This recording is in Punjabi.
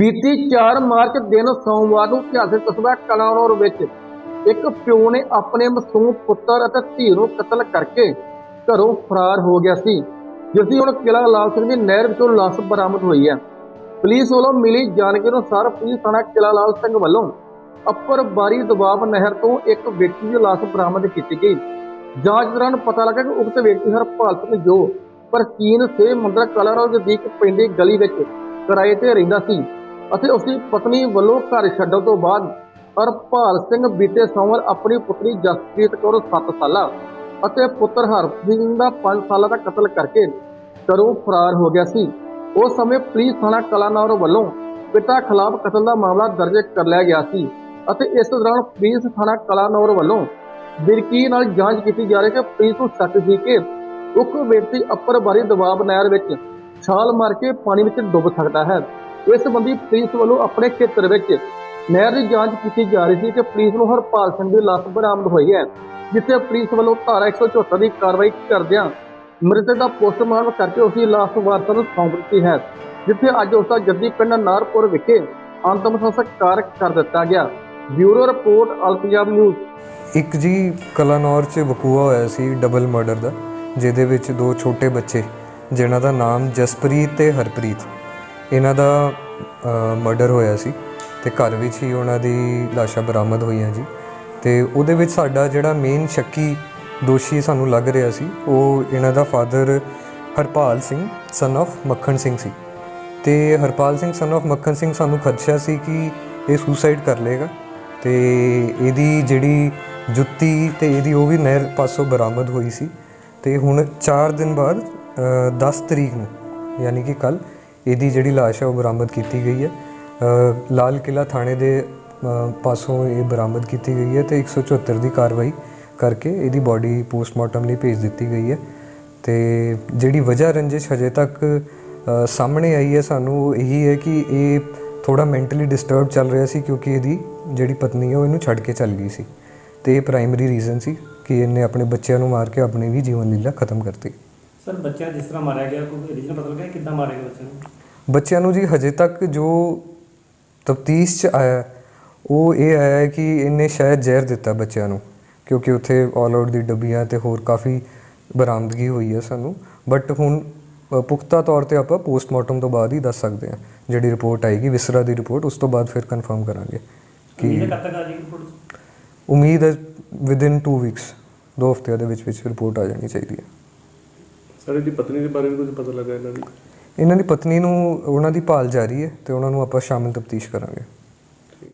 ਬੀਤੀ 4 ਮਾਰਚ ਦਿਨ ਸੋਮਵਾਰ ਨੂੰ ਇਤਿਹਾਸਿਕ ਕਸਬਾ ਕਲਾਨੌਰ ਵਿੱਚ ਇੱਕ ਪਿਓ ਨੇ ਆਪਣੇ ਮਾਸੂਮ ਪੁੱਤਰ ਅਤੇ ਧੀ ਨੂੰ ਕਤਲ ਕਰਕੇ ਘਰੋਂ ਫਰਾਰ ਹੋ ਗਿਆ ਸੀ ਜਿਸ ਦੀ ਹੁਣ ਕਿਲਾ ਲਾਲ ਸਿੰਘ ਦੀ ਨਹਿਰ ਵਿੱਚੋਂ ਲਾਸ਼ ਬਰਾਮਦ ਹੋਈ ਹੈ। ਪੁਲਿਸ ਵੱਲੋਂ ਮਿਲੀ ਜਾਣਕਾਰੀ ਅਨੁਸਾਰ ਪੁਲਿਸ ਥਾਣਾ ਕਿਲਾ ਲਾਲ ਸਿੰਘ ਵੱਲੋਂ ਅੱਪਰ ਬਾਰੀ ਦਬਾਬ ਨਹਿਰ ਤੋਂ ਇੱਕ ਵਿਅਕਤੀ ਦੀ ਲਾਸ਼ ਬਰਾਮਦ ਕੀਤੀ ਗਈ। ਜਾਂਚ ਦੌਰਾਨ ਪਤਾ ਲੱਗਾ ਕਿ ਉਕਤ ਵਿਅਕਤੀ ਹਰਪਾਲ ਸਿੰਘ ਜੋ ਪ੍ਰਚੀਨ ਸੇ ਮੰਦਰ ਕਲਾਰੋ ਨਜ਼ਦੀਕ ਪੈਂਦੀ ਗਲੀ ਵਿੱਚ ਕਿਰਾਏ ਤੇ ਰਹਿੰਦਾ ਸੀ। ਅਤੇ ਉਸ ਦੀ ਪਤਨੀ ਵੱਲੋਂ ਘਰ ਛੱਡਣ ਤੋਂ ਬਾਅਦ ਹਰਪਾਲ ਸਿੰਘ ਬੀਤੇ ਸੋਮਵਾਰ ਆਪਣੀ ਪੁੱਤਰੀ ਜਸਪ੍ਰੀਤ ਕੌਰ 7 ਸਾਲਾ ਅਤੇ ਪੁੱਤਰ ਹਰਪ ਸਿੰਘ ਦਾ 5 ਸਾਲਾਂ ਦਾ ਕਤਲ ਕਰਕੇ ਘਰੋਂ ਫਰਾਰ ਹੋ ਗਿਆ ਸੀ। ਉਸ ਸਮੇਂ ਪੁਲਿਸ ਥਾਣਾ ਕਲਾਨੌਰ ਵੱਲੋਂ ਪਿਤਾ ਖਿਲਾਫ ਕਤਲ ਦਾ ਮਾਮਲਾ ਦਰਜ ਕਰ ਲਿਆ ਗਿਆ ਸੀ ਅਤੇ ਇਸ ਦੌਰਾਨ ਪੁਲਿਸ ਥਾਣਾ ਕਲਾਨੌਰ ਵੱਲੋਂ ਬਿਰਕੀ ਨਾਲ ਜਾਂਚ ਕੀਤੀ ਜਾ ਰਹੀ ਹੈ ਕਿ ਪੁਲਿਸ ਨੂੰ ਸ਼ੱਕ ਸੀ ਕਿ ਉਕਤ ਵਿਅਕਤੀ ਅੱਪਰ ਬਾਰੀ ਦਬਾਅ ਨਹਿਰ ਵਿੱਚ ਛਾਲ ਮਾਰ ਕੇ ਪਾਣੀ ਵਿੱਚ ਡੁੱਬ ਸਕਦਾ ਹੈ। ਇਸ ਸੰਬੰਧੀ ਪੁਲਿਸ ਵੱਲੋਂ ਆਪਣੇ ਖੇਤਰ ਵਿੱਚ ਨਹਿਰ ਦੀ ਜਾਂਚ ਕੀਤੀ ਜਾ ਰਹੀ ਸੀ ਕਿ ਪੁਲਿਸ ਨੂੰ ਹਰਪਾਲ ਸਿੰਘ ਦੀ ਲਾਸ਼ ਬਰਾਮਦ ਹੋਈ ਹੈ, ਜਿੱਥੇ ਪੁਲਿਸ ਵੱਲੋਂ ਧਾਰਾ 174 ਦੀ ਕਾਰਵਾਈ ਕਰਦਿਆਂ ਮ੍ਰਿਤਕ ਦਾ ਪੋਸਟਮਾਰਟਮ ਕਰਕੇ ਉਸ ਦੀ ਲਾਸ਼ ਵਾਰਸਾਂ ਨੂੰ ਸੌਂਪ ਦਿੱਤੀ ਹੈ, ਜਿੱਥੇ ਅੱਜ ਉਸ ਦਾ ਜੱਦੀ ਪਿੰਡ ਨਾਰਪੁਰ ਵਿਖੇ ਅੰਤਮ ਸੰਸਕਾਰ ਕਰ ਦਿੱਤਾ ਗਿਆ। Bureau report, all Punjab news. ਇੱਕ ਜੀ ਕਲਾਨੌਰ 'ਚ ਵਕੂਆ ਹੋਇਆ ਸੀ ਡਬਲ ਮਰਡਰ ਦਾ, ਜਿਹਦੇ ਵਿੱਚ ਦੋ ਛੋਟੇ ਬੱਚੇ ਜਿਨ੍ਹਾਂ ਦਾ ਨਾਮ ਜਸਪ੍ਰੀਤ ਤੇ ਹਰਪ੍ਰੀਤ। ਇਹਨਾਂ ਦਾ ਮਰਡਰ ਹੋਇਆ ਸੀ ਤੇ ਘਰ ਵਿੱਚ ਹੀ ਉਹਨਾਂ ਦੀ ਲਾਸ਼ਾਂ ਬਰਾਮਦ ਹੋਈਆਂ ਜੀ। ਤੇ ਉਹਦੇ ਵਿੱਚ ਸਾਡਾ ਜਿਹੜਾ ਮੇਨ ਸ਼ੱਕੀ ਦੋਸ਼ੀ ਸਾਨੂੰ ਲੱਗ ਰਿਹਾ ਸੀ ਉਹ ਇਹਨਾਂ ਦਾ father Harpal Singh son of Makhan Singh ਸੀ। ਤੇ ਹਰਪਾਲ ਸਿੰਘ ਸਨ of ਮੱਖਣ ਸਿੰਘ ਸਾਨੂੰ ਖਦਸ਼ਾ ਸੀ ਕਿ ਇਹ ਸੁਸਾਈਡ ਕਰ ਲੇਗਾ ਤੇ ਇਹਦੀ ਜਿਹੜੀ ਜੁੱਤੀ ਤੇ ਇਹਦੀ ਉਹ ਵੀ ਨਹਿਰ ਪਾਸੋਂ ਬਰਾਮਦ ਹੋਈ ਸੀ। ਤੇ ਹੁਣ 4 ਦਿਨ ਬਾਅਦ ਅ, 10 ਤਰੀਕ ਨੂੰ ਯਾਨੀ ਕਿ ਕੱਲ ਇਹਦੀ ਜਿਹੜੀ ਲਾਸ਼ ਹੈ ਉਹ ਬਰਾਮਦ ਕੀਤੀ ਗਈ ਹੈ। ਲਾਲ ਕਿਲਾ ਥਾਣੇ ਦੇ ਪਾਸੋਂ ਇਹ ਬਰਾਮਦ ਕੀਤੀ ਗਈ ਹੈ ਤੇ 174 ਦੀ ਕਾਰਵਾਈ ਕਰਕੇ ਇਹਦੀ ਬਾਡੀ ਪੋਸਟਮਾਰਟਮ ਲਈ ਭੇਜ ਦਿੱਤੀ ਗਈ ਹੈ। ਤੇ ਜਿਹੜੀ ਵਜ੍ਹਾ ਰੰਜਿਸ਼ ਹਜੇ ਤੱਕ ਸਾਹਮਣੇ ਆਈ ਹੈ, ਸਾਨੂੰ ਉਹ ਇਹੀ ਹੈ ਕਿ ਇਹ ਥੋੜਾ ਮੈਂਟਲੀ ਡਿਸਟਰਬ ਚੱਲ ਰਿਹਾ ਸੀ ਕਿਉਂਕਿ ਇਹਦੀ ਜਿਹੜੀ ਪਤਨੀ ਹੈ ਉਹ ਇਹਨੂੰ ਛੱਡ ਕੇ ਚੱਲ ਗਈ ਸੀ। ਤੇ ਇਹ ਪ੍ਰਾਇਮਰੀ ਰੀਜ਼ਨ ਸੀ ਕਿ ਇਹਨੇ ਆਪਣੇ ਬੱਚਿਆਂ ਨੂੰ ਮਾਰ ਕੇ ਆਪਣੀ ਵੀ ਜੀਵਨ ਲੀਲਾ ਖਤਮ ਕਰਤੀ। ਸਰ ਬੱਚਿਆਂ ਜਿਸ ਤਰ੍ਹਾਂ ਮਾਰਿਆ ਗਿਆ ਕੋਈ ਰੀਜਨ ਪਤਾ ਲੱਗਿਆ ਕਿੱਦਾਂ ਮਾਰਿਆ ਗਿਆ ਬੱਚਿਆਂ ਨੂੰ? ਬੱਚਿਆਂ ਨੂੰ ਜੀ ਹਜੇ ਤੱਕ ਜੋ ਤਫਤੀਸ਼ ਚ ਆਇਆ ਉਹ ਇਹ ਆਇਆ ਕਿ ਇਹਨੇ ਸ਼ਾਇਦ ਜ਼ਹਿਰ ਦਿੱਤਾ ਬੱਚਿਆਂ ਨੂੰ ਕਿਉਂਕਿ ਉੱਥੇ ਆਲ ਆਊਟ ਦੀ ਡੱਬੀਆਂ ਤੇ ਹੋਰ ਕਾਫੀ ਬਰਾਮਦਗੀ ਹੋਈ ਹੈ ਸਾਨੂੰ। ਬਟ ਹੁਣ ਪੁਖਤਾ ਤੌਰ ਤੇ ਆਪਾਂ ਪੋਸਟਮਾਰਟਮ ਤੋਂ ਬਾਅਦ ਹੀ ਦੱਸ ਸਕਦੇ ਹਾਂ ਜਿਹੜੀ ਰਿਪੋਰਟ ਆਏਗੀ ਵਿਸਰਾ ਦੀ ਰਿਪੋਰਟ ਉਸ ਤੋਂ ਬਾਅਦ ਫਿਰ ਕਨਫਰਮ ਕਰਾਂਗੇ ਕੀ ਉਮੀਦ ਹੈ ਵਿਦਿਨ 2 ਵੀਕਸ ਦੋ ਹਫ਼ਤਿਆਂ ਦੇ ਵਿੱਚ ਵਿੱਚ ਰਿਪੋਰਟ ਆ ਜਾਣੀ ਚਾਹੀਦੀ ਹੈ। ਸਰ, ਇਹਦੀ ਪਤਨੀ ਦੇ ਬਾਰੇ ਵੀ ਕੁਝ ਪਤਾ ਲੱਗਾ ਇਹਨਾਂ ਦੀ ਇਹਨਾਂ ਦੀ ਪਤਨੀ ਨੂੰ, ਉਹਨਾਂ ਦੀ ਭਾਲ ਜਾਰੀ ਹੈ ਤੇ ਉਹਨਾਂ ਨੂੰ ਆਪਾਂ ਸ਼ਾਮਿਲ ਤਫਤੀਸ਼ ਕਰਾਂਗੇ।